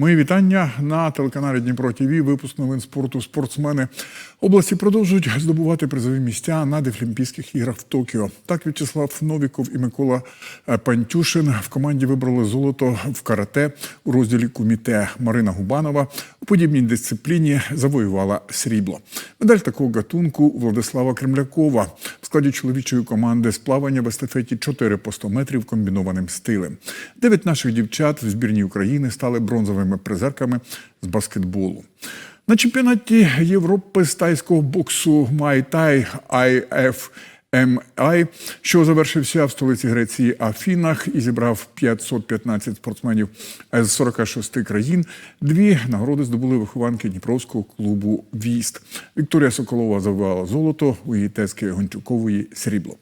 Мої вітання на телеканалі Дніпро ТВ. Випуск новин спорту. Спортсмени області продовжують здобувати призові місця на Дефлімпійських іграх в Токіо. Так В'ячеслав Новіков і Микола е, Пантюшин в команді вибрали золото в карате у розділі куміте. Марина Губанова у подібній дисципліні завоювала срібло. Медаль такого гатунку Владислава Кремлякова складі чоловічої команди з плавання в естафеті 4 по 100 метрів комбінованим стилем. Дев'ять наших дівчат в збірній України стали бронзовими призерками з баскетболу. На чемпіонаті Європи з тайського боксу Майтай IFMI, що завершився в столиці Греції Афінах і зібрав 515 спортсменів з 46 країн. Дві нагороди здобули вихованки Дніпровського клубу Віст. Вікторія Соколова завоювала золото у її Тески Гончукової срібло.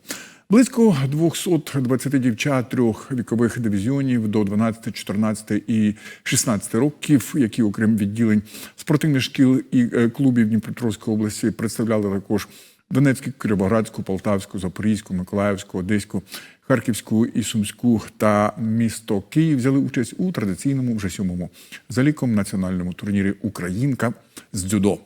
Близько 220 дівчат трьох вікових дивізіонів до 12, 14 і 16 років, які, окрім відділень спортивних шкіл і е, клубів Дніпропетровської області, представляли також Донецьку, Кіровоградську, Полтавську, Запорізьку, Миколаївську, Одеську, Харківську і Сумську та місто Київ взяли участь у традиційному вже сьомому заліком національному турнірі Українка з дзюдо.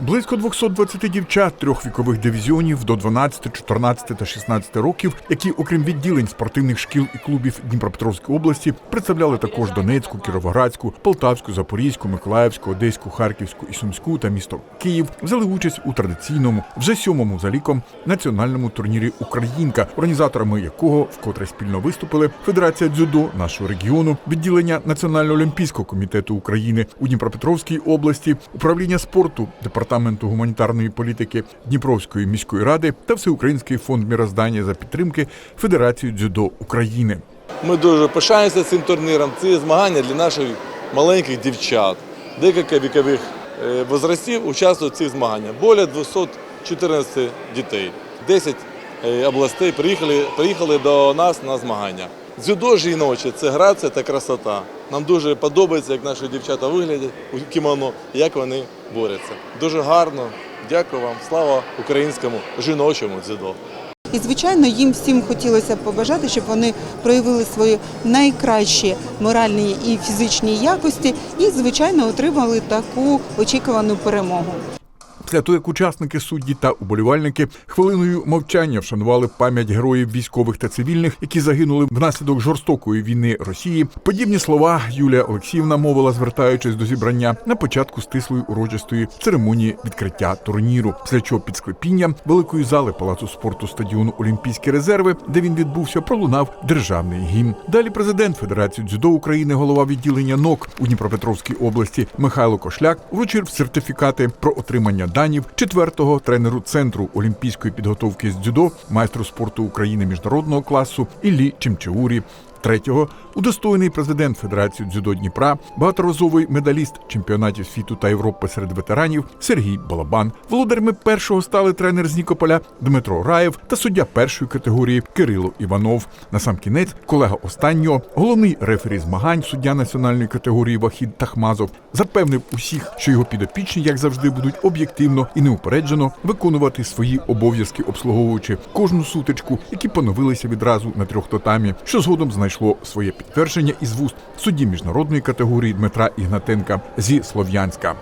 Близько 220 дівчат трьох вікових дивізіонів до 12, 14 та 16 років, які, окрім відділень спортивних шкіл і клубів Дніпропетровської області, представляли також Донецьку, Кіровоградську, Полтавську, Запорізьку, Миколаївську, Одеську, Харківську і Сумську та місто Київ, взяли участь у традиційному, вже сьомому за ліком національному турнірі Українка, організаторами якого вкотре спільно виступили Федерація дзюдо нашого регіону, відділення Національного олімпійського комітету України у Дніпропетровській області, управління спорту департаменту гуманітарної політики Дніпровської міської ради та Всеукраїнський фонд міроздання за підтримки Федерації дзюдо України. Ми дуже пишаємося цим турніром. Це змагання для наших маленьких дівчат. Декілька вікових е, возрастів участвують в цих змаганнях. Біля 214 дітей. 10 е, областей приїхали, приїхали до нас на змагання. Дзюдо жіноче це грація та красота. Нам дуже подобається, як наші дівчата виглядять у кімоно, як вони борються. Дуже гарно. Дякую вам. Слава українському жіночому дзюдо. І звичайно, їм всім хотілося побажати, щоб вони проявили свої найкращі моральні і фізичні якості, і звичайно отримали таку очікувану перемогу. Після того, як учасники судді та уболівальники хвилиною мовчання вшанували пам'ять героїв військових та цивільних, які загинули внаслідок жорстокої війни Росії. Подібні слова Юлія Олексіївна мовила, звертаючись до зібрання на початку стислої урочистої церемонії відкриття турніру. Після чого під склепінням великої зали палацу спорту стадіону Олімпійські резерви, де він відбувся, пролунав державний гімн. Далі президент Федерації дзюдо України, голова відділення НОК у Дніпропетровській області Михайло Кошляк вручив сертифікати про отримання данів четвертого тренеру центру олімпійської підготовки з дзюдо, майстру спорту України міжнародного класу Іллі Чимчеурі. Третього удостоєний президент Федерації дзюдо Дніпра, багаторазовий медаліст чемпіонатів світу та Європи серед ветеранів Сергій Балабан. Володарями першого стали тренер з Нікополя Дмитро Раєв та суддя першої категорії Кирило Іванов. Насамкінець колега останнього, головний рефері змагань, суддя національної категорії Вахід Тахмазов, запевнив усіх, що його підопічні, як завжди, будуть об'єктивно і неупереджено виконувати свої обов'язки, обслуговуючи кожну сутичку, які поновилися відразу на трьох татамі, що згодом знайшло своє підтвердження із вуст судді міжнародної категорії Дмитра Ігнатенка зі Слов'янська.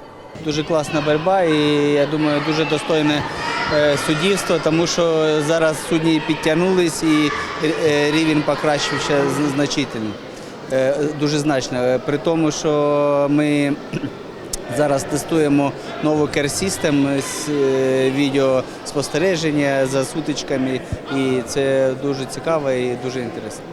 Дуже класна боротьба і я думаю, дуже достойне е, суддівство, тому що зараз судді підтягнулись і е, рівень покращився значительно, е, дуже значно. При тому, що ми зараз тестуємо нову кер-систем з відеоспостереження за сутичками, і це дуже цікаво і дуже інтересно.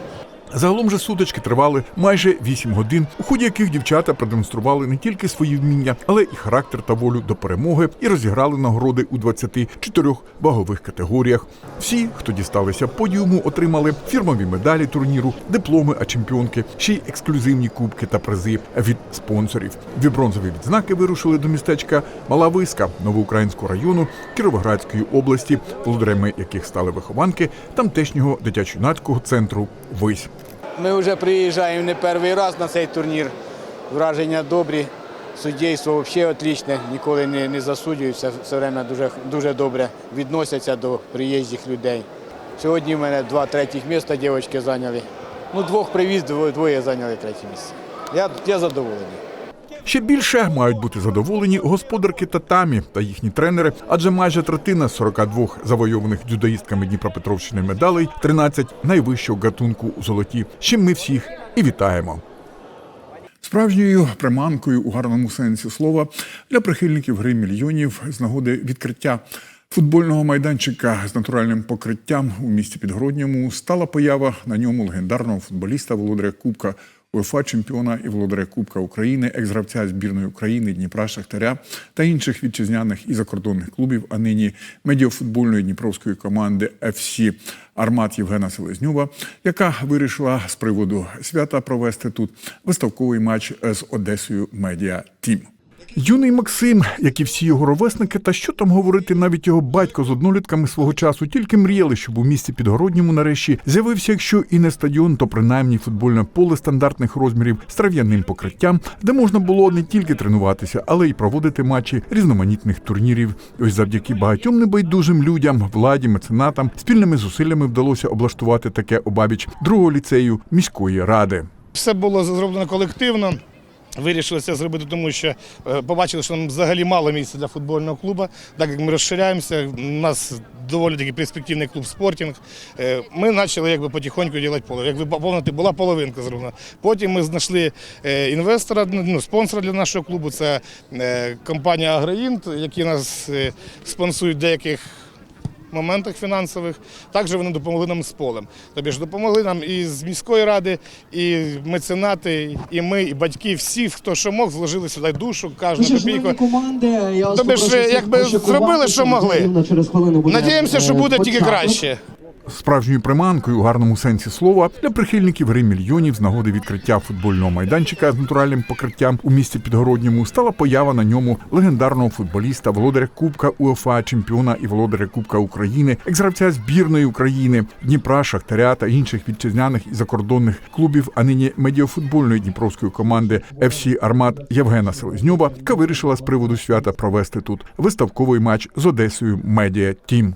Загалом же сутички тривали майже 8 годин, у ході яких дівчата продемонстрували не тільки свої вміння, але і характер та волю до перемоги і розіграли нагороди у 24 вагових категоріях. Всі, хто дісталися подіуму, отримали фірмові медалі турніру, дипломи, а чемпіонки, ще й ексклюзивні кубки та призи від спонсорів. Дві бронзові відзнаки вирушили до містечка Мала Виска Новоукраїнського району Кіровоградської області, володарями яких стали вихованки тамтешнього дитячо-юнацького центру Вись. Ми вже приїжджаємо не перший раз на цей турнір. Враження добрі, суддівство взагалі отлічне, ніколи не, не засуджуються, все, время дуже, дуже добре відносяться до приїжджих людей. Сьогодні в мене два третіх міста дівчатки зайняли. Ну, двох привіз, двоє зайняли третє місце. Я, я задоволений. Ще більше мають бути задоволені господарки татамі та їхні тренери, адже майже третина з 42 завойованих дзюдоїстками Дніпропетровщини медалей 13 найвищого гатунку у золоті. з чим ми всіх і вітаємо. Справжньою приманкою у гарному сенсі слова для прихильників гри мільйонів з нагоди відкриття футбольного майданчика з натуральним покриттям у місті Підгородньому стала поява на ньому легендарного футболіста володаря Кубка УЄФА чемпіона і володаря Кубка України, екс-гравця збірної України Дніпра Шахтаря та інших вітчизняних і закордонних клубів, а нині медіафутбольної дніпровської команди ФС Армат Євгена Селезньова, яка вирішила з приводу свята провести тут виставковий матч з Одесою Медіа Тім. Юний Максим, як і всі його ровесники, та що там говорити, навіть його батько з однолітками свого часу тільки мріяли, щоб у місті Підгородньому нарешті з'явився, якщо і не стадіон, то принаймні футбольне поле стандартних розмірів з трав'яним покриттям, де можна було не тільки тренуватися, але й проводити матчі різноманітних турнірів. Ось завдяки багатьом небайдужим людям, владі, меценатам, спільними зусиллями вдалося облаштувати таке обабіч другого ліцею міської ради. Все було зроблено колективно. Вирішили це зробити, тому що е, побачили, що нам взагалі мало місця для футбольного клубу. Так як ми розширяємося, у нас доволі такий перспективний клуб спортінг. Е, Ми почали якби потихоньку робити поле. Як ви була половинка зроблена. Потім ми знайшли е, інвестора, ну, спонсора для нашого клубу. Це компанія Агроінт, які нас спонсують деяких моментах фінансових. Також вони допомогли нам з полем. Тобі ж допомогли нам і з міської ради, і меценати, і ми, і батьки, всі, хто що мог, зложили сюди душу, кожну Ну копійку. Тобі ж, якби зробили, що могли. Надіємося, що е, буде тільки краще. Справжньою приманкою у гарному сенсі слова для прихильників гри мільйонів з нагоди відкриття футбольного майданчика з натуральним покриттям у місті Підгородньому стала поява на ньому легендарного футболіста, володаря Кубка УЄФА, чемпіона і володаря Кубка України, екс-гравця збірної України, Дніпра, Шахтаря та інших вітчизняних і закордонних клубів, а нині медіафутбольної дніпровської команди ФС Армат Євгена Селезньова, яка вирішила з приводу свята провести тут виставковий матч з Одесою Медіа Тім.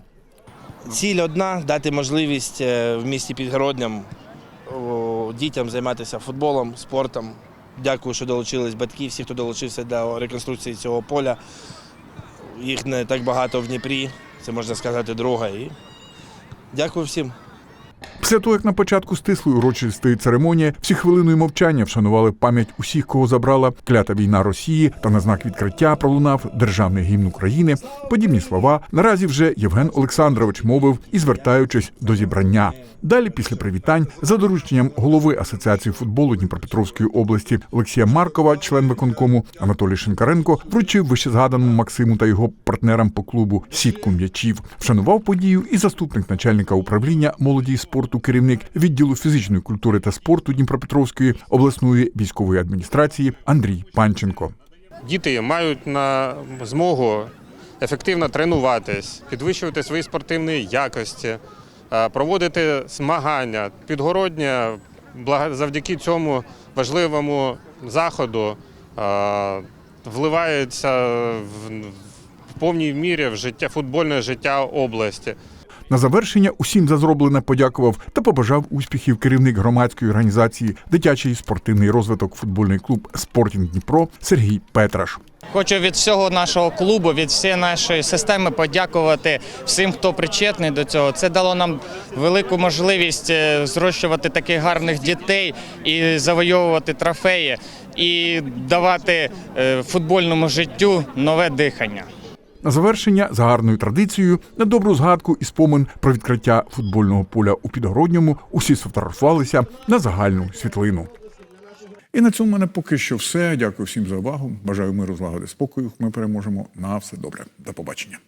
Ціль одна дати можливість е, в місті Підгородням дітям займатися футболом, спортом. Дякую, що долучились батьки, всі, хто долучився до реконструкції цього поля. Їх не так багато в Дніпрі, це можна сказати, друга. І дякую всім. Після того, як на початку стислої урочистої церемонії всі хвилиною мовчання вшанували пам'ять усіх, кого забрала клята війна Росії, та на знак відкриття пролунав державний гімн України. Подібні слова наразі вже Євген Олександрович мовив і звертаючись до зібрання. Далі, після привітань, за дорученням голови Асоціації футболу Дніпропетровської області Олексія Маркова, член виконкому Анатолій Шинкаренко, вручив вищезгаданому Максиму та його партнерам по клубу сітку м'ячів. Вшанував подію і заступник начальника управління молоді і спорту, керівник відділу фізичної культури та спорту Дніпропетровської обласної військової адміністрації Андрій Панченко. діти мають на змогу ефективно тренуватись, підвищувати свої спортивні якості, е, проводити змагання. Підгородня завдяки цьому важливому заходу е, вливається в повній мірі в життя футбольне життя області. На завершення усім за зроблене подякував та побажав успіхів керівник громадської організації Дитячий спортивний розвиток футбольний клуб Спортінг Дніпро Сергій Петраш. Хочу від всього нашого клубу, від всієї нашої системи подякувати всім, хто причетний до цього. Це дало нам велику можливість е, зрощувати таких гарних дітей і завойовувати трофеї, і давати е, футбольному життю нове дихання. На завершення за гарною традицією на добру згадку і спомин про відкриття футбольного поля у Підгородньому усі сфотографувалися на загальну світлину. І на цьому в мене поки що все. Дякую всім за увагу. Бажаю миру, злагоди, спокою. Ми переможемо. На все добре. До побачення.